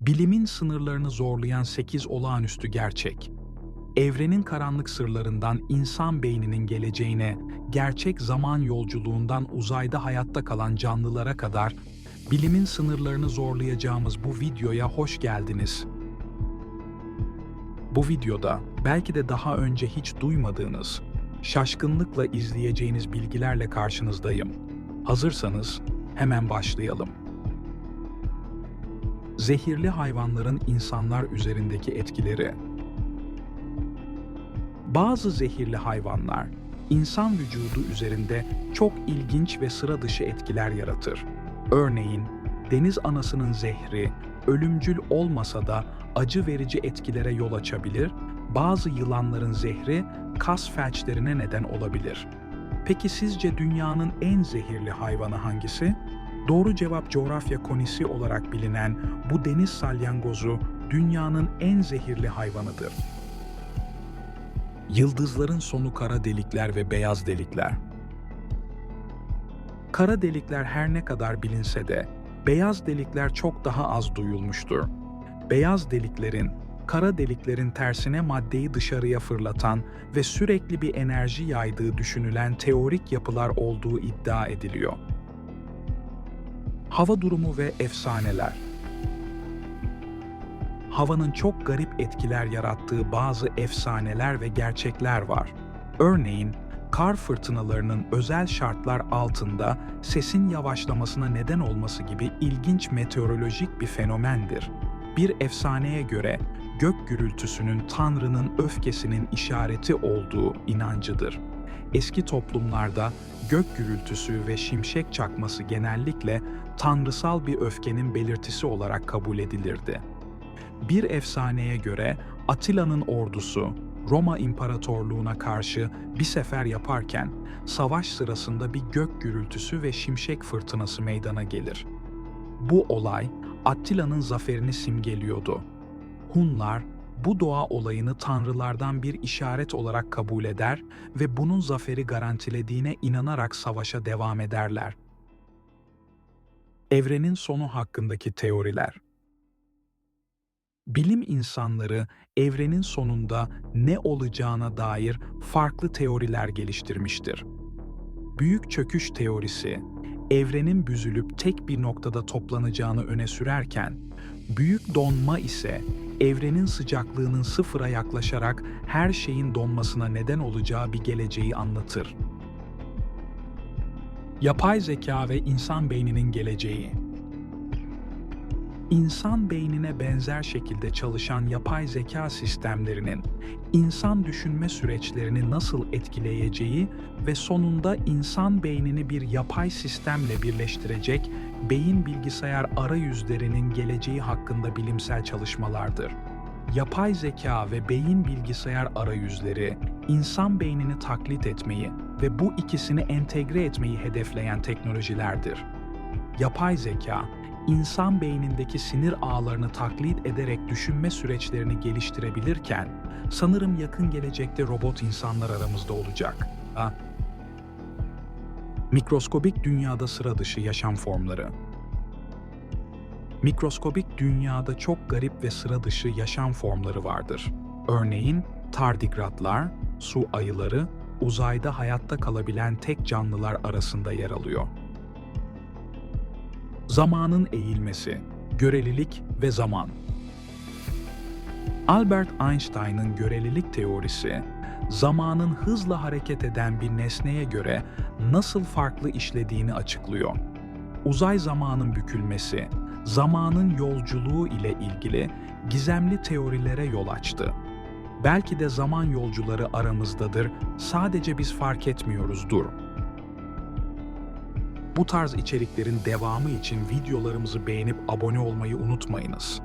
Bilimin sınırlarını zorlayan 8 olağanüstü gerçek. Evrenin karanlık sırlarından insan beyninin geleceğine, gerçek zaman yolculuğundan uzayda hayatta kalan canlılara kadar bilimin sınırlarını zorlayacağımız bu videoya hoş geldiniz. Bu videoda belki de daha önce hiç duymadığınız, şaşkınlıkla izleyeceğiniz bilgilerle karşınızdayım. Hazırsanız hemen başlayalım. Zehirli hayvanların insanlar üzerindeki etkileri. Bazı zehirli hayvanlar insan vücudu üzerinde çok ilginç ve sıra dışı etkiler yaratır. Örneğin deniz anasının zehri ölümcül olmasa da acı verici etkilere yol açabilir, bazı yılanların zehri kas felçlerine neden olabilir. Peki sizce dünyanın en zehirli hayvanı hangisi? Doğru cevap coğrafya konisi olarak bilinen bu deniz salyangozu dünyanın en zehirli hayvanıdır. Yıldızların sonu kara delikler ve beyaz delikler. Kara delikler her ne kadar bilinse de beyaz delikler çok daha az duyulmuştur. Beyaz deliklerin kara deliklerin tersine maddeyi dışarıya fırlatan ve sürekli bir enerji yaydığı düşünülen teorik yapılar olduğu iddia ediliyor. Hava durumu ve efsaneler. Havanın çok garip etkiler yarattığı bazı efsaneler ve gerçekler var. Örneğin, kar fırtınalarının özel şartlar altında sesin yavaşlamasına neden olması gibi ilginç meteorolojik bir fenomendir. Bir efsaneye göre gök gürültüsünün Tanrı'nın öfkesinin işareti olduğu inancıdır. Eski toplumlarda gök gürültüsü ve şimşek çakması genellikle tanrısal bir öfkenin belirtisi olarak kabul edilirdi. Bir efsaneye göre Atilla'nın ordusu Roma İmparatorluğu'na karşı bir sefer yaparken savaş sırasında bir gök gürültüsü ve şimşek fırtınası meydana gelir. Bu olay Attila'nın zaferini simgeliyordu. Hunlar bu doğa olayını tanrılardan bir işaret olarak kabul eder ve bunun zaferi garantilediğine inanarak savaşa devam ederler. Evrenin sonu hakkındaki teoriler Bilim insanları evrenin sonunda ne olacağına dair farklı teoriler geliştirmiştir. Büyük çöküş teorisi, evrenin büzülüp tek bir noktada toplanacağını öne sürerken, büyük donma ise evrenin sıcaklığının sıfıra yaklaşarak her şeyin donmasına neden olacağı bir geleceği anlatır. Yapay zeka ve insan beyninin geleceği İnsan beynine benzer şekilde çalışan yapay zeka sistemlerinin insan düşünme süreçlerini nasıl etkileyeceği ve sonunda insan beynini bir yapay sistemle birleştirecek beyin bilgisayar arayüzlerinin geleceği hakkında bilimsel çalışmalardır. Yapay zeka ve beyin bilgisayar arayüzleri insan beynini taklit etmeyi ve bu ikisini entegre etmeyi hedefleyen teknolojilerdir. Yapay zeka, insan beynindeki sinir ağlarını taklit ederek düşünme süreçlerini geliştirebilirken, sanırım yakın gelecekte robot insanlar aramızda olacak. Ha? Mikroskobik dünyada sıra dışı yaşam formları. Mikroskobik dünyada çok garip ve sıra dışı yaşam formları vardır. Örneğin tardigratlar, su ayıları, uzayda hayatta kalabilen tek canlılar arasında yer alıyor. Zamanın eğilmesi, görelilik ve zaman. Albert Einstein'ın görelilik teorisi, zamanın hızla hareket eden bir nesneye göre nasıl farklı işlediğini açıklıyor. Uzay zamanın bükülmesi, zamanın yolculuğu ile ilgili gizemli teorilere yol açtı. Belki de zaman yolcuları aramızdadır, sadece biz fark etmiyoruzdur. Bu tarz içeriklerin devamı için videolarımızı beğenip abone olmayı unutmayınız.